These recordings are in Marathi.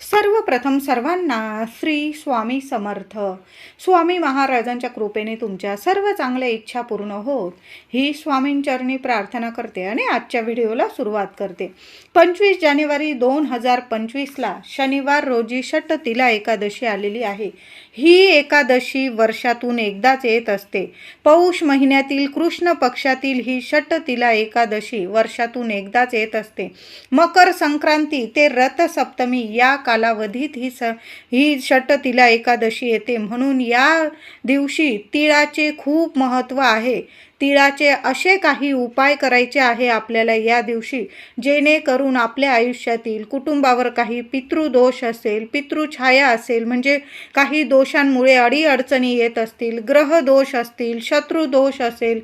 सर्वप्रथम सर्वांना श्री स्वामी समर्थ. स्वामी महाराजांच्या कृपेने तुमच्या सर्व चांगल्या इच्छा पूर्ण होत. ही स्वामींचरणी प्रार्थना करते आणि आजच्या व्हिडिओला सुरुवात करते. पंचवीस जानेवारी दोन हजार पंचवीसला शनिवार रोजी षटतिला एकादशी आलेली आहे. ही एकादशी वर्षातून एकदाच येत असते. पौष महिन्यातील कृष्ण पक्षातील ही षटतिला एकादशी वर्षातून एकदाच येत असते. मकर संक्रांती ते रथसप्तमी या कालावधीत ही स ही षटतिला एकादशी येते. म्हणून या दिवशी तिळाचे खूप महत्त्व आहे. तिळाचे असे काही उपाय करायचे आहे आपल्याला या दिवशी जेणेकरून आपल्या आयुष्यातील कुटुंबावर काही पितृदोष असेल पितृछाया असेल म्हणजे काही दोषांमुळे अडीअडचणी येत असतील ग्रहदोष असतील शत्रुदोष असेल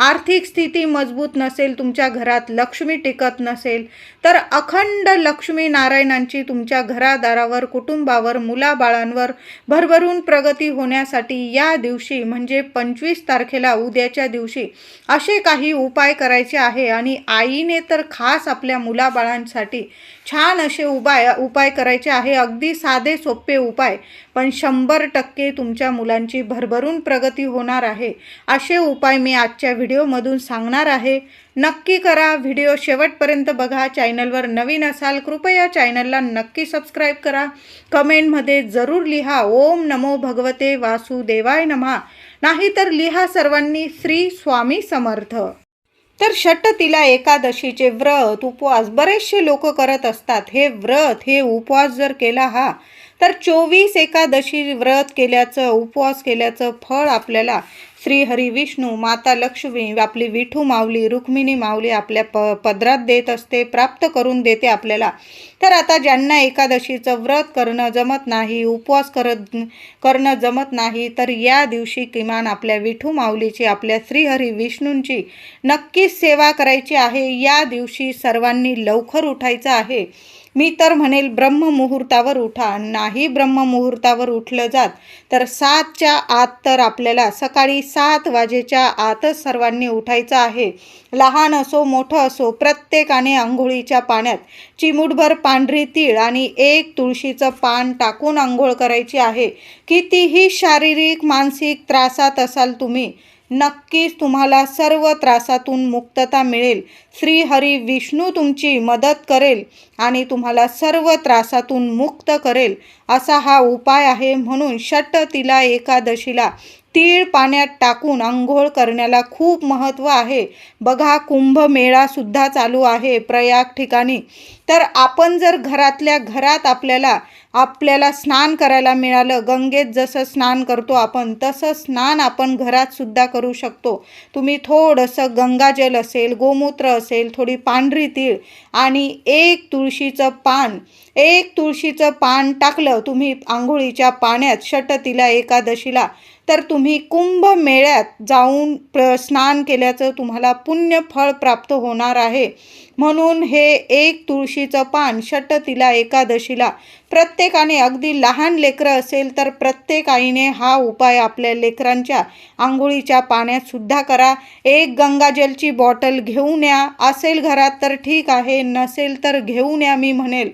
आर्थिक स्थिती मजबूत नसेल तुमच्या घरात लक्ष्मी टिकत नसेल तर अखंड लक्ष्मी नारायणांची तुमच्या घरादारावर कुटुंबावर मुलाबाळांवर भरभरून प्रगती होण्यासाठी या दिवशी म्हणजे पंचवीस तारखेला उद्याच्या दिवशी असे काही उपाय करायचे आहे आणि आईने तर खास आपल्या मुलाबाळांसाठी छान असे उपाय उपाय करायचे आहे. अगदी साधे सोपे उपाय. पण शंभर टक्के तुमच्या मुलांची भरभरून प्रगती होणार आहे. असे उपाय मी आजच्या व्हिडिओमधून सांगणार आहे. नक्की करा. व्हिडिओ शेवटपर्यंत बघा. चॅनलवर नवीन असाल कृपया चॅनलला नक्की सबस्क्राईब करा. कमेंटमध्ये जरूर लिहा. ओम नमो भगवते वासुदेवाय नमः. नाहीतर लिहा सर्वांनी श्री स्वामी समर्थ. तर षट तिला एकादशीचे व्रत उपवास बरेचसे लोक करत असतात. हे व्रत हे उपवास जर केला हा तर चोवीस एकादशी व्रत केल्याचं उपवास केल्याचं फळ आपल्याला श्रीहरी विष्णू माता लक्ष्मी आपली विठू माऊली रुक्मिणी माऊली आपल्या प पदरात देत असते प्राप्त करून देते आपल्याला. तर आता ज्यांना एकादशीचं व्रत करणं जमत नाही उपवास करत करणं जमत नाही तर या दिवशी किमान आपल्या विठू माऊलीची आपल्या श्रीहरी विष्णूंची नक्कीच सेवा करायची आहे. या दिवशी सर्वांनी लवकर उठायचं आहे. मी तर म्हणेल ब्रह्ममुहूर्तावर उठा. नाही ब्रह्ममुहूर्तावर उठलं जात तर सातच्या आत तर आपल्याला सकाळी सात वाजेच्या आतच सर्वांनी उठायचं आहे. लहान असो मोठं असो प्रत्येकाने आंघोळीच्या पाण्यात चिमूटभर पांढरी तीळ आणि एक तुळशीचं पान टाकून आंघोळ करायची आहे. कितीही शारीरिक मानसिक त्रासात असाल तुम्ही नक्कीच तुम्हाला सर्व त्रासातून मुक्तता मिळेल. श्री हरी विष्णू तुमची मदत करेल आणि तुम्हाला सर्व त्रासातून मुक्त करेल. असा हा उपाय आहे म्हणून षटतिला एकादशीला तीळ पाण्यात टाकून आंघोळ करण्याला खूप महत्त्व आहे. बघा कुंभमेळासुद्धा चालू आहे. प्रयाग ठिकाणी तर आपण जर घरातल्या घरात आपल्याला आपल्याला स्नान करायला मिळालं गंगेत जसं स्नान करतो आपण तसं स्नान आपण घरातसुद्धा करू शकतो. तुम्ही थोडंसं गंगाजल असेल गोमूत्र असेल थोडी पांढरी तीळ आणि एक तुळशीचं पान एक तुळशीचं पान टाकलं तुम्ही आंघोळीच्या पाण्यात षटतीला एकादशीला तर तुम्ही कुंभमेळ्यात जाऊन प्र स्नान केल्याचं तुम्हाला पुण्य फळ प्राप्त होणार आहे. म्हणून हे एक तुळशीचं पान षटतिला एकादशीला. प्रत्येकाने अगदी लहान लेकरं असेल तर प्रत्येक आईने हा उपाय आपल्या लेकरांच्या आंघोळीच्या पाण्यात सुद्धा करा. एक गंगाजलची बॉटल घेऊन या. असेल घरात तर ठीक आहे नसेल तर घेऊन या मी म्हणेल.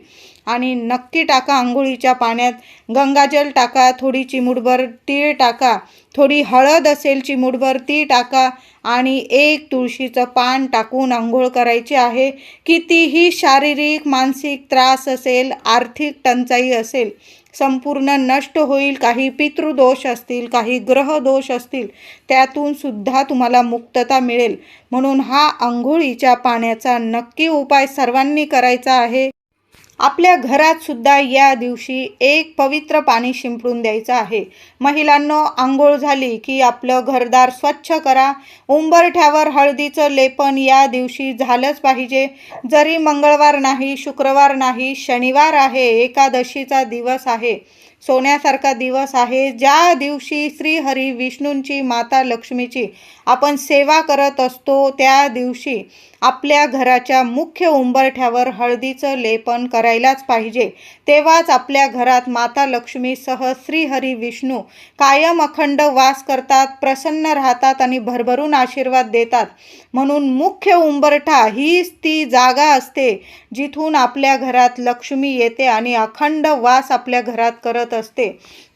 आणि नक्की टाका आंघोळीच्या पाण्यात. गंगाजल टाका थोडी चिमूटभर तीळ टाका थोडी हळद असेल चिमूटभर ती टाका आणि एक तुळशीचं पान टाकून आंघोळ करायची आहे. कितीही शारीरिक मानसिक त्रास असेल आर्थिक टंचाई असेल संपूर्ण नष्ट होईल. काही पितृदोष असतील काही ग्रहदोष असतील त्यातून सुद्धा तुम्हाला मुक्तता मिळेल. म्हणून हा आंघोळीच्या पाण्याचा नक्की उपाय सर्वांनी करायचा आहे. आपल्या घरात सुद्धा या दिवशी एक पवित्र पाणी शिंपडून द्यायचं आहे. महिलांनो आंघोळ झाली की आपलं घरदार स्वच्छ करा. उंबरठ्यावर हळदीचं लेपन या दिवशी झालंच पाहिजे. जरी मंगळवार नाही शुक्रवार नाही शनिवार आहे एकादशीचा दिवस आहे. सोन्यासारखा दिवस आहे. ज्या दिवशी श्रीहरी विष्णूंची माता लक्ष्मीची आपण सेवा करत असतो त्या दिवशी आपल्या घराच्या मुख्य उंबरठ्यावर हळदीचं लेपन करायलाच पाहिजे. तेव्हाच आपल्या घरात माता लक्ष्मीसह श्रीहरी विष्णू कायम अखंड वास करतात प्रसन्न राहतात आणि भरभरून आशीर्वाद देतात. म्हणून मुख्य उंबरठा हीच ती जागा असते जिथून आपल्या घरात लक्ष्मी येते आणि अखंड वास आपल्या घरात करत असते.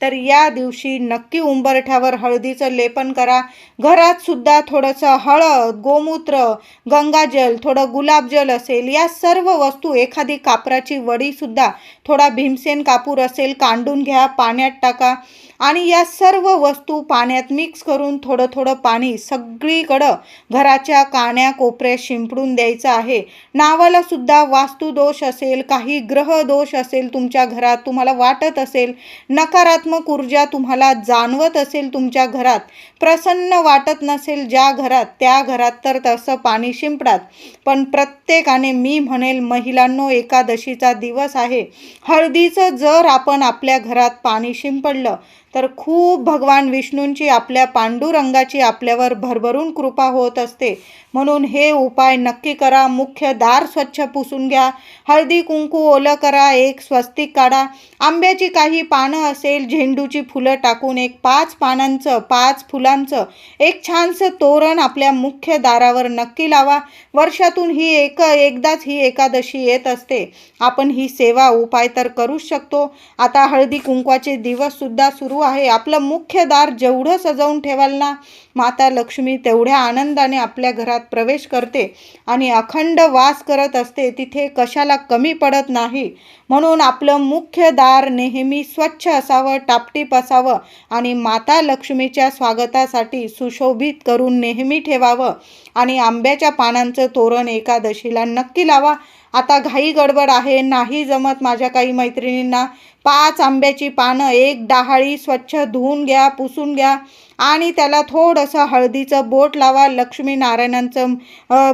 तर या दिवशी नक्की उंबरठ्यावर हळदीचं लेपन करा. घरात सुद्धा थोडंसं हळद गोमूत्र गंगाजल थोडं गुलाबजल असेल या सर्व वस्तू एखादी कापराची वडीसुद्धा थोडा भीमसेन कापूर असेल कांडून घ्या पाण्यात टाका. आणि या सर्व वस्तू पाण्यात मिक्स करून थोडं थोडं पाणी सगळीकडं घराच्या काण्या कोपऱ्यात शिंपडून द्यायचं आहे. नावाला सुद्धा वास्तुदोष असेल काही ग्रह दोष असेल तुमच्या घरात तुम्हाला वाटत असेल नकारात्मक ऊर्जा तुम्हाला जाणवत असेल तुमच्या घरात प्रसन्न वाटत नसेल ज्या घरात त्या घरात तर तसं पाणी शिंपडात. पण प्रत्येकाने मी म्हणेल महिलांनो एकादशीचा दिवस आहे. हळदीचं जर आपण आपल्या घरात पाणी शिंपडलं तर खूप भगवान विष्णूंची आपल्या पांडुरंगाची आपल्यावर भरभरून कृपा होत असते. म्हणून हे उपाय नक्की करा. मुख्य दार स्वच्छ पुसून घ्या. हळदी कुंकू ओलं करा. एक स्वस्तिक काढा. आंब्याची काही पानं असेल झेंडूची फुलं टाकून एक पाच पानांचं पाच फुलांचं एक छानसं तोरण आपल्या मुख्य दारावर नक्की लावा. वर्षातून ही एक एकदाच ही एकादशी येत असते. आपण ही सेवा उपाय तर करूच शकतो. आता हळदी कुंकवाचे दिवससुद्धा सुरू आहे. आपलं मुख्य दार जेवढं सजवून ठेवाल ना माता लक्ष्मी तेवढ्या आनंदाने आपल्या घरात प्रवेश करते आणि अखंड वास करत असते. तिथे कशाला कमी पडत नाही. म्हणून आपलं मुख्य दार नेहमी स्वच्छ असावं टापटीप असावं आणि माता लक्ष्मीच्या स्वागतासाठी सुशोभित करून नेहमी ठेवावं आणि आंब्याच्या पानांचं तोरण एकादशीला नक्की लावा. आता घाई गडबड आहे नाही जमत माझ्या काही मैत्रिणींना. पाच आंब्याची पानं एक डहाळी स्वच्छ धुवून घ्या पुसून घ्या आणि त्याला थोडंसं हळदीचं बोट लावा लक्ष्मीनारायणांचं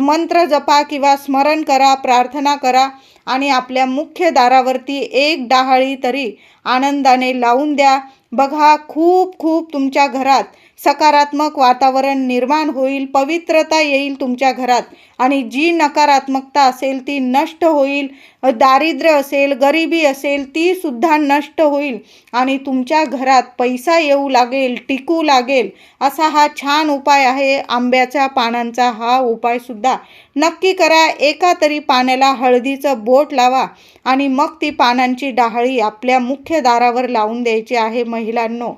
मंत्र जपा किंवा स्मरण करा प्रार्थना करा आणि आपल्या मुख्य दारावरती एक डहाळी तरी आनंदाने लावून द्या. बघा खूप खूप तुमच्या घरात सकारात्मक वातावरण निर्माण होईल पवित्रता येईल तुमच्या घरात आणि जी नकारात्मकता असेल ती नष्ट होईल दारिद्र्य असेल गरिबी असेल ती सुद्धा नष्ट होईल आणि तुमच्या घरात पैसा येऊ लागेल टिकू लागेल असा हा छान उपाय आहे. आंब्याच्या पानांचा हा उपायसुद्धा नक्की करा एका तरी पाण्याला हळदीचं बोट लावा आणि मग ती पानांची डाहळी आपल्या मुख्य दारावर लावून द्यायची आहे महिलांनो.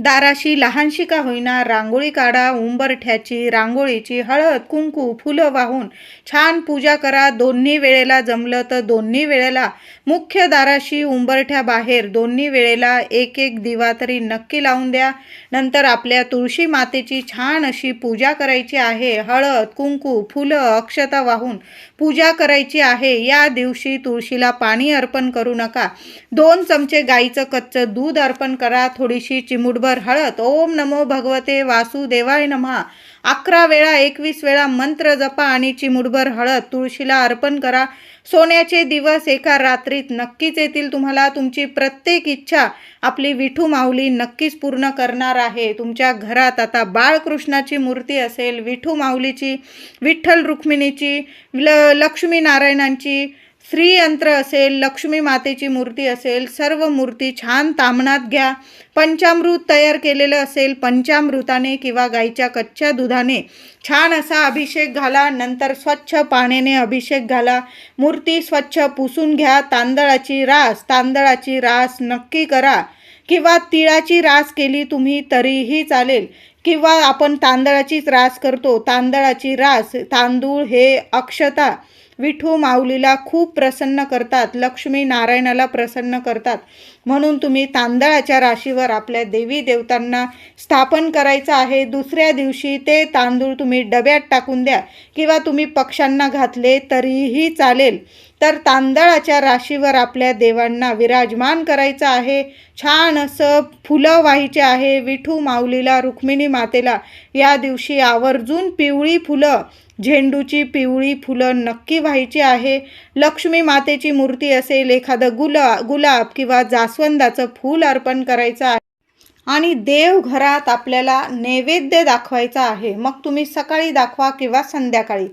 दाराशी लहानशी का होईना रांगोळी काढा उंबरठ्याची रांगोळीची हळद कुंकू फुलं वाहून छान पूजा करा. दोन्ही वेळेला जमलं तर दोन्ही वेळेला. मुख्य दाराशी उंबरठ्या बाहेर दोन्ही वेळेला एक एक दिवा तरी नक्की लावून द्या. नंतर आपल्या तुळशी मातेची छान अशी पूजा करायची आहे. हळद कुंकू फुलं अक्षता वाहून पूजा करायची आहे. या दिवशी तुळशीला पाणी अर्पण करू नका. दोन चमचे गाईचं कच्चं दूध अर्पण करा. थोडीशी चिमुटभर हळद. ओम नमो भगवते वासुदेवाय नमः अकरा वेळा एकवीस वेळा मंत्र जपा आणि चिमुडभर हळद तुळशीला अर्पण करा. सोन्याचे दिवस एका रात्रीत नक्कीच येतील तुम्हाला. तुमची प्रत्येक इच्छा आपली विठू माऊली नक्कीच पूर्ण करणार आहे. तुमच्या घरात आता बाळकृष्णाची मूर्ती असेल विठू माऊलीची विठ्ठल रुक्मिणीची ल लक्ष्मीनारायणांची श्रीयंत्र असेल लक्ष्मी मातेची मूर्ती असेल सर्व मूर्ती छान तामणात घ्या. पंचामृत तयार केलेलं असेल पंचामृताने किंवा गाईच्या कच्च्या दुधाने. छान असा अभिषेक घाला नंतर स्वच्छ पाण्याने अभिषेक घाला. मूर्ती स्वच्छ पुसून घ्या तांदळाची रास तांदळाची रास नक्की करा. किंवा तिळाची रास केली तुम्ही तरीही चालेल. किंवा आपण तांदळाचीच रास करतो तांदळाची रास तांदूळ हे अक्षता. विठू माऊलीला खूप प्रसन्न करतात लक्ष्मी नारायणाला प्रसन्न करतात. म्हणून तुम्ही तांदळाच्या राशीवर आपल्या देवी देवतांना स्थापन करायचं आहे. दुसऱ्या दिवशी ते तांदूळ तुम्ही डब्यात टाकून द्या किंवा तुम्ही पक्ष्यांना घातले तरीही चालेल. तर तांदळाच्या राशीवर आपल्या देवांना विराजमान करायचं आहे. छान असं फुलं व्हायचे आहे. विठू माऊलीला रुक्मिणी मातेला या दिवशी आवर्जून पिवळी फुलं झेंडूची पिवळी फुलं नक्की व्हायची आहे. लक्ष्मी मातेची मूर्ती असेल एखादं गुला गुलाब किंवा जास्वंदाचं फूल अर्पण करायचं आहे. आणि देवघरात आपल्याला नैवेद्य दाखवायचा आहे. मग तुम्ही सकाळी दाखवा किंवा संध्याकाळी.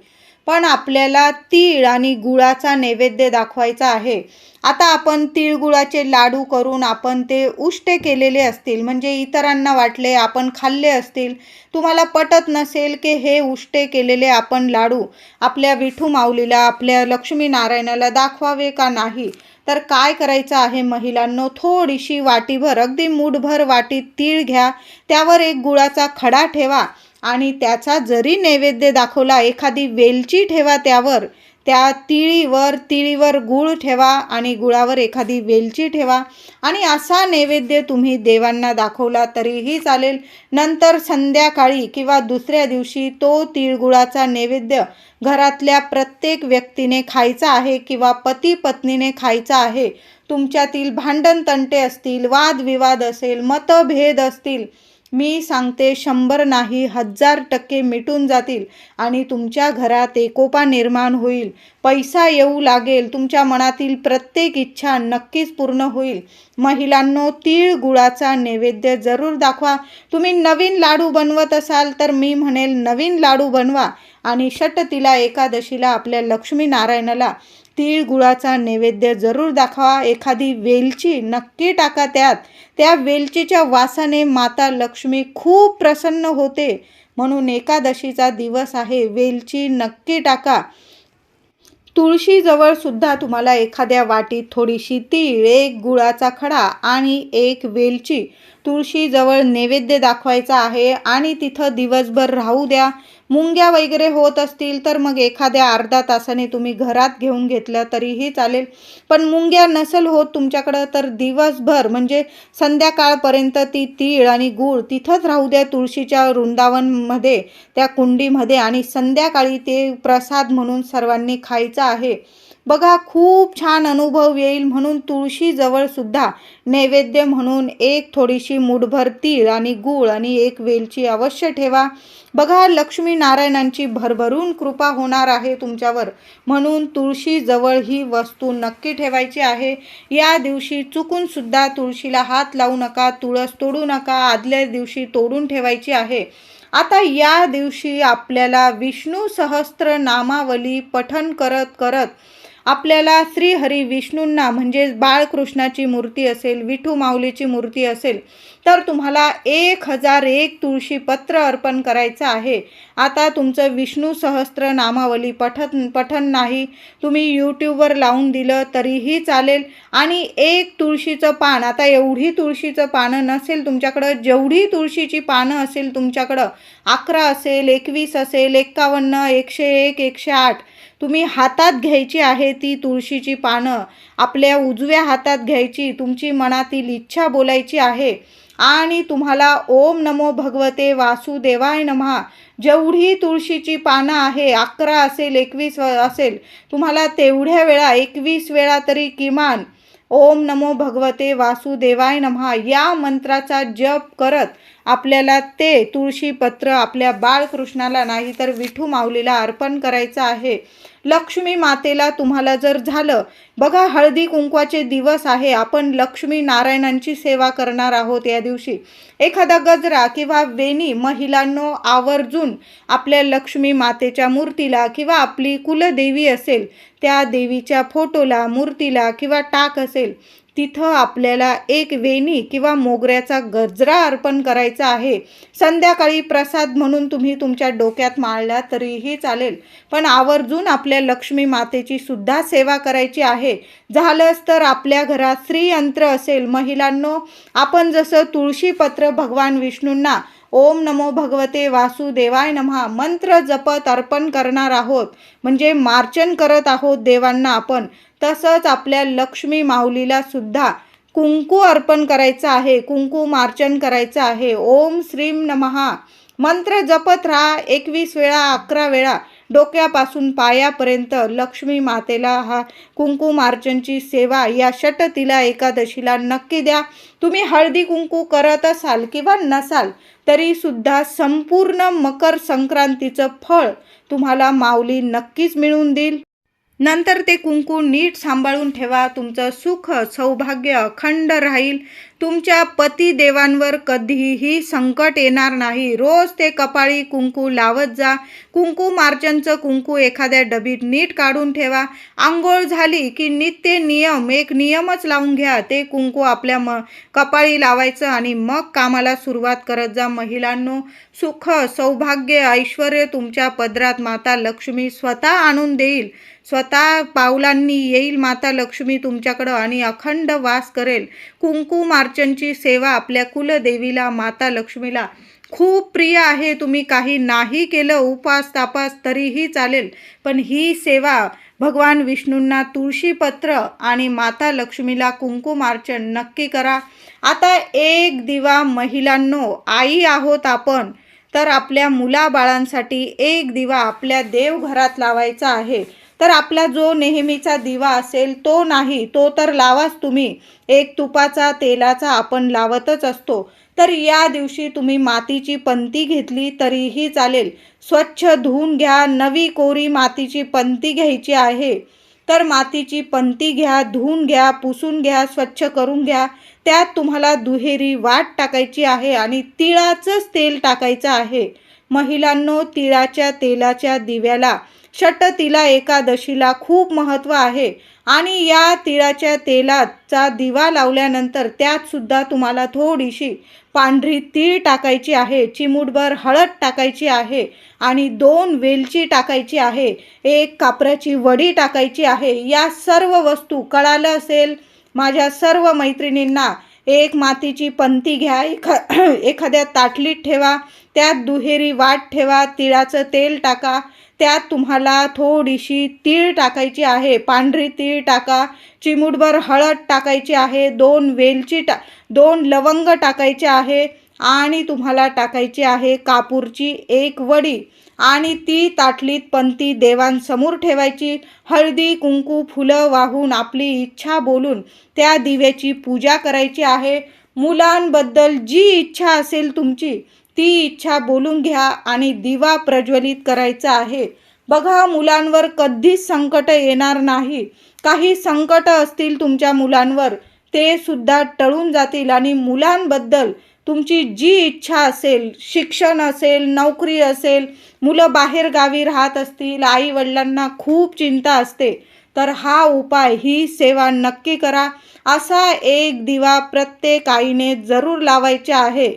पण आपल्याला तीळ आणि गुळाचा नैवेद्य दाखवायचा आहे. आता आपण तिळगुळाचे लाडू करून आपण ते उष्टे केलेले असतील म्हणजे इतरांना वाटले आपण खाल्ले असतील तुम्हाला पटत नसेल की हे उष्टे केलेले आपण लाडू आपल्या विठू माऊलीला आपल्या लक्ष्मीनारायणाला दाखवावे का नाही? तर काय करायचं आहे महिलांनो? थोडीशी वाटीभर अगदी मूठभर वाटीत तीळ घ्या त्यावर एक गुळाचा खडा ठेवा. आणि त्याचा जरी नैवेद्य दाखवला एखादी वेलची ठेवा त्यावर त्या तिळीवर तिळीवर गुळ ठेवा आणि गुळावर एखादी वेलची ठेवा आणि असा नैवेद्य तुम्ही देवांना दाखवला तरीही चालेल. नंतर संध्याकाळी किंवा दुसऱ्या दिवशी तो तिळगुळाचा नैवेद्य घरातल्या प्रत्येक व्यक्तीने खायचा आहे किंवा पती पत्नीने खायचा आहे तुमच्यातील भांडण तंटे असतील वादविवाद असेल मतभेद असतील मी सांगते शंभर नाही हजार टक्के मिटून जातील आणि तुमच्या घरात एकोपा निर्माण होईल. पैसा येऊ लागेल तुमच्या मनातील प्रत्येक इच्छा नक्कीच पूर्ण होईल. महिलांनो तीळ गुळाचा नैवेद्य जरूर दाखवा. तुम्ही नवीन लाडू बनवत असाल तर मी म्हणेल नवीन लाडू बनवा आणि षटतिला एकादशीला आपल्या लक्ष्मीनारायणाला. तीळ गुळाचा नैवेद्य जरूर दाखवा. एखादी वेलची नक्की टाका त्यात. त्या वेलचीच्या वासाने माता लक्ष्मी खूप प्रसन्न होते. म्हणून एकादशीचा दिवस आहे. वेलची नक्की टाका. तुळशीजवळ सुद्धा तुम्हाला एखाद्या वाटीत थोडीशी तीळ एक गुळाचा खडा आणि एक वेलची तुळशीजवळ नैवेद्य दाखवायचा आहे. आणि तिथं दिवसभर राहू द्या. मुंग्या वगैरे होत असतील तर मग एखाद्या अर्धा तासाने तुम्ही घरात घेऊन घेतल्या तरीही चालेल. पण मुंग्या नसल होत तुमच्याकडं तर दिवसभर म्हणजे संध्याकाळपर्यंत ती तीळ आणि गूळ तिथंच राहू द्या तुळशीच्या वृंदावनमध्ये त्या कुंडीमध्ये. आणि संध्याकाळी ते प्रसाद म्हणून सर्वांनी खायचं आहे. बघा खूप छान अनुभव येईल म्हणून तुळशीजवळ सुद्धा नैवेद्य म्हणून एक थोडीशी मुठभर तीळ आणि गूळ आणि एक वेलची अवश्य ठेवा. बघा लक्ष्मी नारायणांची भरभरून कृपा होणार आहे तुमच्यावर म्हणून तुळशीजवळ ही वस्तू नक्की ठेवायची आहे. या दिवशी चुकूनसुद्धा तुळशीला हात लावू नका तुळस तोडू नका आदल्या दिवशी तोडून ठेवायची आहे. आता या दिवशी आपल्याला विष्णू सहस्त्र नामावली पठन करत करत आपल्याला श्रीहरी विष्णूंना म्हणजेच बाळकृष्णाची मूर्ती असेल विठू माऊलीची मूर्ती असेल तर तुम्हाला एक हजार एक तुळशी पत्र अर्पण करायचं आहे. आता तुमचं विष्णू सहस्त्र नामावली पठन पठन नाही. तुम्ही यूट्यूबवर लावून दिलं तरीही चालेल. आणि एक तुळशीचं पान आता एवढी तुळशीचं पानं नसेल तुमच्याकडं जेवढी तुळशीची पानं असेल तुमच्याकडं अकरा असेल एकवीस असेल एक्कावन्न एकशे एक एकशे आठ तुम्ही हातात घ्यायची आहे ती तुळशीची पानं. आपल्या उजव्या हातात घ्यायची तुमची मनातील इच्छा बोलायची आहे. आणि तुम्हाला ओम नमो भगवते वासुदेवाय नमहा. जेवढी तुळशीची पानं आहे अकरा असेल एकवीस असेल तुम्हाला तेवढ्या वेळा एकवीस वेळा तरी किमान ओम नमो भगवते वासुदेवाय नमहा. या मंत्राचा जप करत आपल्याला ते तुळशीपत्र आपल्या बाळकृष्णाला नाही तर विठू माऊलीला अर्पण करायचं आहे. लक्ष्मी मातेला तुम्हाला जर झालं बघा हळदी कुंकवाचे दिवस आहे आपण लक्ष्मी नारायणांची सेवा करणार आहोत या दिवशी. एखादा गजरा किंवा वेणी महिलांनो आवर्जून आपल्या लक्ष्मी मातेच्या मूर्तीला किंवा आपली कुलदेवी असेल त्या देवीच्या फोटोला मूर्तीला किंवा टाक असेल तिथं आपल्याला एक वेणी किंवा मोगऱ्याचा गजरा अर्पण करायचा आहे. संध्याकाळी प्रसाद म्हणून तुम्ही तुमच्या डोक्यात माळला तरीही चालेल. पण आवर्जून आपल्या लक्ष्मी मातेची सुद्धा सेवा करायची आहे. झालंच तर आपल्या घरात श्रीयंत्र असेल. महिलांनो आपण जसं तुळशीपत्र भगवान विष्णूंना ओम नमो भगवते वासुदेवाय नमहा मंत्र जपत अर्पण करणार आहोत म्हणजे मार्चन करत आहोत देवांना आपण तसंच आपल्या लक्ष्मी माऊलीला सुद्धा कुंकू अर्पण करायचं आहे कुंकू मार्चन करायचं आहे. ओम श्रीम नमहा. मंत्र जपत राहा एकवीस वेळा अकरा वेळा. डोक्यापासून पायापर्यंत लक्ष्मी मातेला हा कुंकू मार्चनची सेवा या षटतिला एकादशीला नक्की द्या. तुम्ही हळदी कुंकू करत असाल किंवा नसाल तरीसुद्धा संपूर्ण मकर संक्रांतीचं फळ तुम्हाला माऊली नक्कीच मिळून देईल. नंतर ते कुंकू नीट सांभाळून ठेवा तुमचं सुख सौभाग्य अखंड राहील. तुमच्या पतिदेवांवर कधीही संकट येणार नाही. रोज ते कपाळी कुंकू लावत जा. कुंकू मार्चनचं कुंकू एखाद्या डबीत नीट काढून ठेवा. आंघोळ झाली की नित्य नियम एक नियमच लावून घ्या. ते कुंकू आपल्या म कपाळी लावायचं आणि मग कामाला सुरुवात करत जा. महिलांनो सुख सौभाग्य ऐश्वर तुमच्या पदरात माता लक्ष्मी स्वतः आणून देईल. स्वतः पावलांनी येईल माता लक्ष्मी तुमच्याकडं आणि अखंड वास करेल. कुंकुमार्चनची सेवा आपल्या कुलदेवीला माता लक्ष्मीला. खूप प्रिय आहे तुम्ही काही नाही केलं उपास तापास तरीही चालेल. पण ही सेवा भगवान विष्णूंना तुळशीपत्र आणि माता लक्ष्मीला कुंकुमार्चन नक्की करा. आता एक दिवा महिलांनो आई आहोत आपण. तर आपल्या मुलाबाळांसाठी एक दिवा आपल्या देवघरात लावायचा आहे. तर आपला जो नेहमीचा दिवा असेल तो नाही तो तर लावाच तुम्ही. एक तुपाचा तेलाचा आपण लावतच असतो. तर या दिवशी तुम्ही मातीची पंती घेतली तरीही चालेल. स्वच्छ धुवून घ्या नवी कोरी मातीची पंती घ्यायची आहे. तर मातीची पंती घ्या धुवून घ्या पुसून घ्या स्वच्छ करून घ्या. त्यात तुम्हाला दुहेरी वाट टाकायची आहे आणि तिळाचंच तेल टाकायचं आहे. महिलांनो तिळाच्या तेलाच्या दिव्याला षटतिला एकादशीला खूप महत्त्व आहे. आणि या तिळाच्या तेलाचा दिवा लावल्यानंतर त्यातसुद्धा तुम्हाला थोडीशी पांढरी तीळ टाकायची आहे चिमूटभर हळद टाकायची आहे आणि दोन वेलची टाकायची आहे एक कापराची वडी टाकायची आहे. या सर्व वस्तू कळालं असेल माझ्या सर्व मैत्रिणींना एक मातीची पंती घ्या एखा एखाद्या ताटलीत ठेवा त्यात दुहेरी वाट ठेवा तिळाचं तेल टाका. त्यात तुम्हाला थोडीशी तीळ टाकायची आहे. पांढरी तीळ टाका. चिमूटभर हळद टाकायची आहे. दोन वेलची टा दोन लवंग टाकायचे आहे. आणि तुम्हाला टाकायची आहे कापूरची एक वडी. आणि ती ताटलीत पंती देवांसमोर ठेवायची. हळदी कुंकू फुलं वाहून आपली इच्छा बोलून त्या दिव्याची पूजा करायची आहे. मुलांबद्दल जी इच्छा असेल तुमची ती इच्छा बोलून घ्या आणि दिवा प्रज्वलित करायचा आहे. बघा मुलांवर कधीच संकट येणार नाही. काही संकट असतील तुमच्या मुलांवर ते सुद्धा टळून जातील आणि मुलांबद्दल तुमची जी इच्छा असेल शिक्षण असेल नोकरी असेल मुलं बाहेर गावी राहत असतील आई वडिलांना खूप चिंता असते तर हा उपाय ही सेवा नक्की करा. असा एक दिवा प्रत्येक आईने जरूर लावायचा आहे.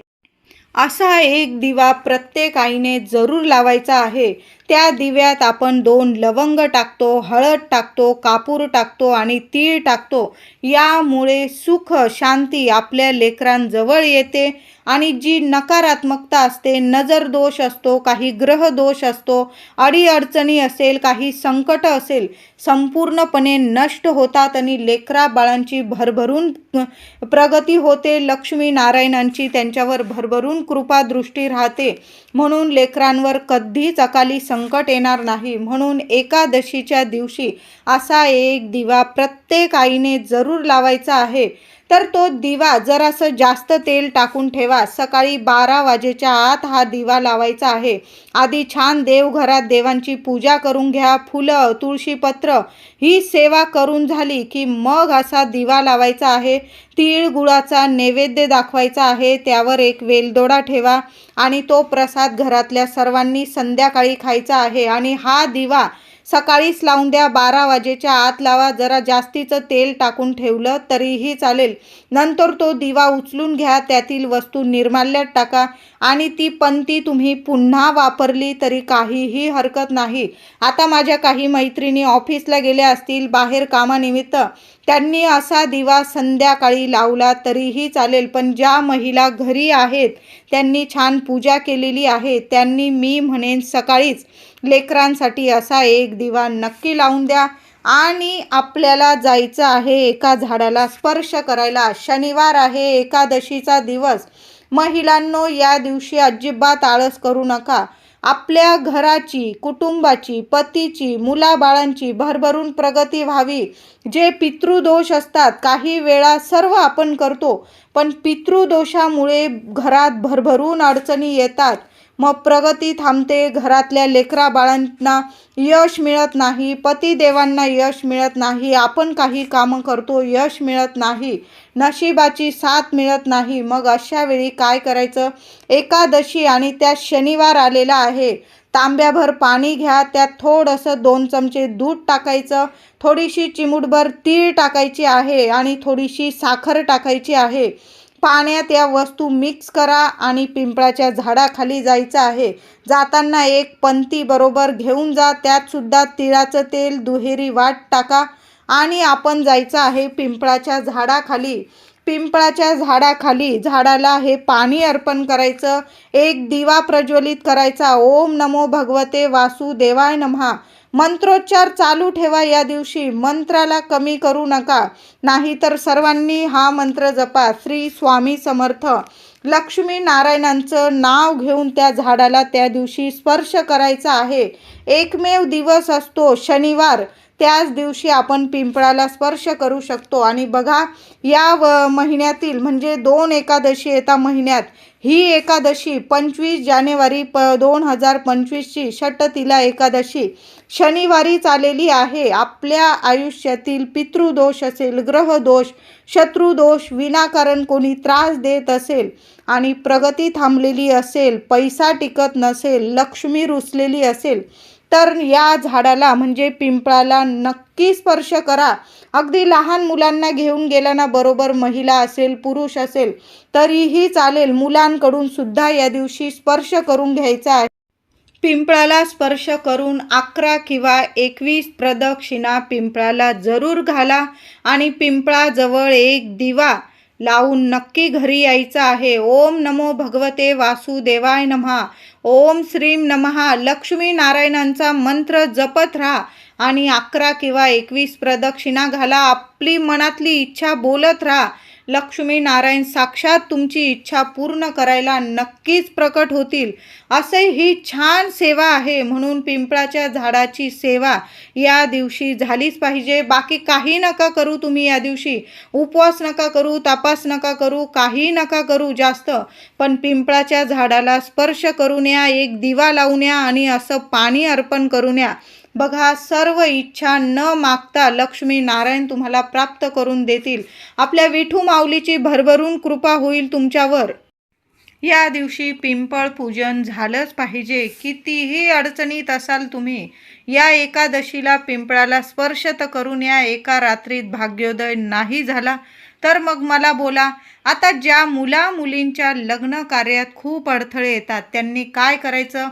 असा एक दिवा प्रत्येक आईने जरूर लावायचा आहे. त्या दिव्यात आपण दोन लवंग टाकतो हळद टाकतो कापूर टाकतो आणि तीळ टाकतो. यामुळे सुख शांती आपल्या लेकरांजवळ येते आणि जी नकारात्मकता असते नजर दोष असतो काही ग्रह दोष असतो अडीअडचणी असेल काही संकट असेल संपूर्णपणे नष्ट होतात आणि लेकरा बाळांची भरभरून प्रगती होते. लक्ष्मी नारायणांची त्यांच्यावर भरभरून कृपादृष्टी राहते. म्हणून लेकरांवर कधीच अकाली संकट येणार नाही. म्हणून एकादशीच्या दिवशी असा एक दिवा प्रत्येक आईने जरूर लावायचा आहे. तर तो दिवा जरासं जास्त तेल टाकून ठेवा. सकाळी बारा वाजेच्या आत हा दिवा लावायचा आहे. आधी छान देवघरात देवांची पूजा करून घ्या. फुलं तुळशीपत्र ही सेवा करून झाली की मग असा दिवा लावायचा आहे. तीळ गुळाचा नैवेद्य दाखवायचा आहे. त्यावर एक वेलदोडा ठेवा आणि तो प्रसाद घरातल्या सर्वांनी संध्याकाळी खायचा आहे आणि हा दिवा सकाळीच लावून द्या बारा वाजेच्या आत लावा जरा जास्तीचं तेल टाकून ठेवलं तरीही चालेल. नंतर तो दिवा उचलून घ्या त्यातील वस्तू निर्माल्यात टाका आणि ती पंती तुम्ही पुन्हा वापरली तरी काहीही हरकत नाही. आता माझ्या काही मैत्रिणी ऑफिसला गेल्या असतील बाहेर कामानिमित्त. त्यांनी असा दिवा संध्याकाळी लावला तरीही चालेल पण ज्या महिला घरी आहेत त्यांनी छान पूजा केलेली आहे त्यांनी मी म्हणेन सकाळीच लेकरांसाठी असा एक दिवा नक्की लावून द्या. आणि आपल्याला जायचं आहे एका झाडाला स्पर्श करायला. शनिवार आहे एकादशीचा दिवस. महिलांनो या दिवशी अजिबात आळस करू नका. आपल्या घराची कुटुंबाची पतीची मुलाबाळांची भरभरून प्रगती व्हावी. जे पितृदोष असतात काही वेळा सर्व आपण करतो पण पितृदोषामुळे घरात भरभरून अडचणी येतात. मग प्रगती थांबते. घरातल्या लेकरा बाळांना यश मिळत नाही. पतिदेवांना यश मिळत नाही. आपण काही कामं करतो यश मिळत नाही. नशिबाची साथ मिळत नाही. मग अशा वेळी काय करायचं? एकादशी आणि त्यात शनिवार आलेला आहे. तांब्याभर पाणी घ्या. त्यात थोडंसं दोन चमचे दूध टाकायचं. थोडीशी चिमूटभर तीळ टाकायची आहे आणि थोडीशी साखर टाकायची आहे. पाण्यात या वस्तू मिक्स करा आणि पिंपळाच्या झाडाखाली जायचं आहे. जाताना एक पंती बरोबर घेऊन जा त्यातसुद्धा तिळाचं तेल दुहेरी वाट टाका आणि आपण जायचं आहे पिंपळाच्या झाडाखाली. पिंपळाच्या झाडाखाली झाडाला हे पाणी अर्पण करायचं. एक दिवा प्रज्वलित करायचा. ओम नमो भगवते वासुदेवाय नमहा. मंत्रोच्चार चालू ठेवा या दिवशी. मंत्राला कमी करू नका. नाहीतर सर्वांनी हा मंत्र जपा. श्री स्वामी समर्थ. लक्ष्मी नारायणांचं नाव घेऊन त्या झाडाला त्या दिवशी स्पर्श करायचा आहे. एकमेव दिवस असतो शनिवार. त्याच दिवशी आपण पिंपळाला स्पर्श करू शकतो. आणि बघा या व महिन्यातील म्हणजे दोन एकादशी येता महिन्यात ही एकादशी पंचवीस जानेवारी प दोन हजार पंचवीसची षटतिला एकादशी. शनिवारीच आलेली आहे. आपल्या आयुष्यातील पितृदोष असेल ग्रहदोष शत्रुदोष विनाकारण कोणी त्रास देत असेल आणि प्रगती थांबलेली असेल पैसा टिकत नसेल लक्ष्मी रुसलेली असेल तर या झाडाला म्हणजे पिंपळाला नक्की स्पर्श करा. अगदी लहान मुलांना घेऊन गेला ना बरोबर महिला असेल पुरुष असेल तरीही चालेल. मुलांकडून सुद्धा या दिवशी स्पर्श करून घ्यायचा आहे. पिंपळाला स्पर्श करून अकरा किंवा एकवीस प्रदक्षिणा पिंपळाला जरूर घाला आणि पिंपळाजवळ एक दिवा लावून नक्की घरी यायचं आहे. ओम नमो भगवते वासुदेवाय नमहा. ओम श्रीम नमहा लक्ष्मी नारायणांचा मंत्र जपत राहा आणि अकरा किंवा एकवीस प्रदक्षिणा घाला. आपली मनातली इच्छा बोलत राहा. लक्ष्मी नारायण साक्षात तुमची इच्छा पूर्ण करायला नक्कीच प्रकट होतील. असे ही छान सेवा आहे म्हणून पिंपळाच्या झाडाची सेवा या दिवशी झालीच पाहिजे. बाकी काही नका करू तुम्ही या दिवशी. उपवास नका करू तपास नका करू काही नका करू जास्त. पण पिंपळाच्या झाडाला स्पर्श करून या एक दिवा लावून या आणि असं पाणी अर्पण करून या बघा सर्व इच्छा न मागता लक्ष्मी नारायण तुम्हाला प्राप्त करून देतील. आपल्या विठू माऊलीची भरभरून कृपा होईल तुमच्यावर. या दिवशी पिंपळ पूजन झालंच पाहिजे. कितीही अडचणीत असाल तुम्ही या एकादशीला पिंपळाला स्पर्श तर करून या एका रात्रीत भाग्योदय नाही झाला तर मग मला बोला आता ज्या मुला मुलींच्या लग्न कार्यात खूप अडथळे येतात त्यांनी काय करायचं?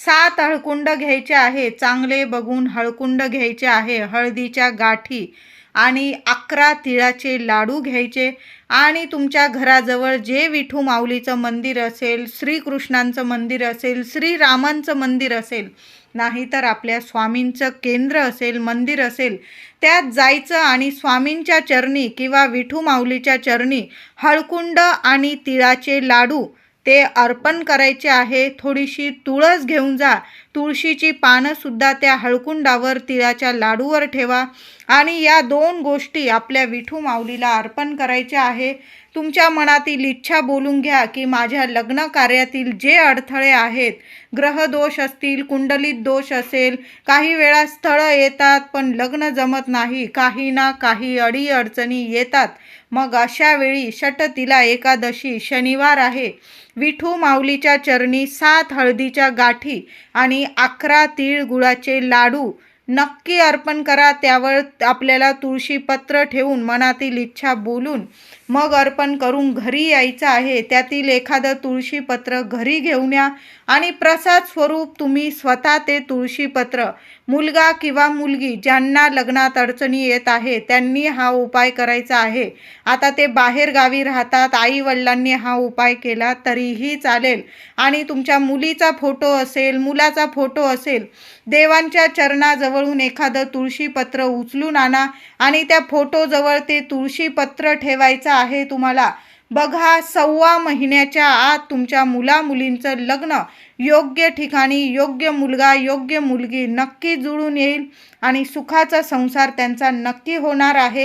सात हळकुंड घ्यायचे आहे चांगले बघून हळकुंड घ्यायचे आहे हळदीच्या गाठी आणि अकरा तिळाचे लाडू घ्यायचे आणि तुमच्या घराजवळ जे विठू माऊलीचं मंदिर असेल श्रीकृष्णांचं मंदिर असेल श्रीरामांचं मंदिर असेल नाहीतर आपल्या स्वामींचं केंद्र असेल मंदिर असेल त्यात जायचं आणि स्वामींच्या चरणी किंवा विठू माऊलीच्या चरणी हळकुंड आणि तिळाचे लाडू ते अर्पण करायचे आहे. थोडीशी तुळस घेऊन जा. तुळशीची पानंसुद्धा त्या हळकुंडावर तिळाच्या लाडूवर ठेवा आणि या दोन गोष्टी आपल्या विठू माऊलीला अर्पण करायच्या आहे. तुमच्या मनातील इच्छा बोलून घ्या की माझ्या लग्न कार्यातील जे अडथळे आहेत ग्रहदोष असतील कुंडलीत दोष असेल काही वेळा स्थळं येतात पण लग्न जमत नाही. काही ना काही अडी अडचणी येतात. मग अशा वेळी षटतिला एकादशी शनिवार आहे. विठू माऊलीच्या चरणी सात हळदीच्या गाठी आणि अकरा तीळ गुळाचे लाडू. नक्की अर्पण करा त्यावर आपल्याला तुळशीपत्र ठेवून मनातील इच्छा बोलून मग अर्पण करून घरी यायचं आहे. त्यातील एखादं तुळशीपत्र घरी घेऊन या आणि प्रसाद स्वरूप तुम्ही स्वतः ते तुळशीपत्र मुलगा किंवा मुलगी ज्यांना लग्नात अडचणी येत आहे त्यांनी हा उपाय करायचा आहे. आता ते बाहेर गावी राहतात आई वडिलांनी हा उपाय केला तरीही चालेल. आणि तुमच्या मुलीचा फोटो असेल मुलाचा फोटो असेल देवांच्या चरणाजवळून एखादं तुळशीपत्र उचलून आणा आणि त्या फोटोजवळ ते तुळशीपत्र ठेवायचं आहे तुम्हाला. बघा सव्वा महिन्याच्या आत तुमच्या मुला मुलींचं लग्न. योग्य ठिकाणी योग्य मुलगा योग्य मुलगी नक्की जुळून येईल आणि सुखाचा संसार त्यांचा नक्की होणार आहे.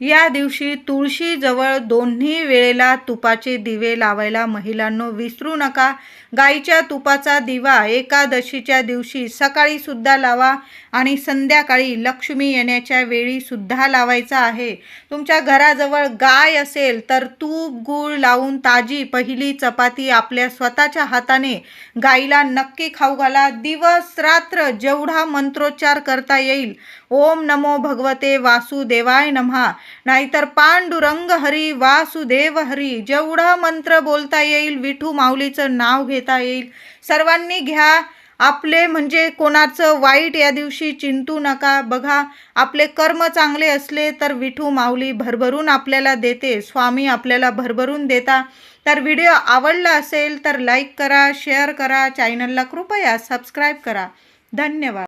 या दिवशी तुळशीजवळ दोन्ही वेळेला तुपाचे दिवे लावायला महिलांनो विसरू नका. गाईच्या तुपाचा दिवा एकादशीच्या दिवशी सकाळी सुद्धा लावा आणि संध्याकाळी लक्ष्मी येण्याच्या वेळी सुद्धा लावायचा आहे. तुमच्या घराजवळ गाय असेल तर तूप गूळ लावून ताजी पहिली चपाती आपल्या स्वतःच्या हाताने गाईला नक्की खाऊ घाला. दिवस रात्र जेवढा मंत्रोच्चार करता येईल ओम नमो भगवते वासुदेवाय नमहा. नाहीतर पांडुरंग हरी वासुदेव हरी जेवढा मंत्र बोलता येईल विठू माऊलीचं नाव घे घेता येईल. सर्वांनी घ्या आपले म्हणजे कोणाचं वाईट या दिवशी चिंतू नका. बघा आपले कर्म चांगले असले तर विठू माऊली भरभरून आपल्याला देते. स्वामी आपल्याला भरभरून देता. तर व्हिडिओ आवडला असेल तर लाईक करा शेअर करा चॅनलला कृपया सबस्क्राईब करा. धन्यवाद.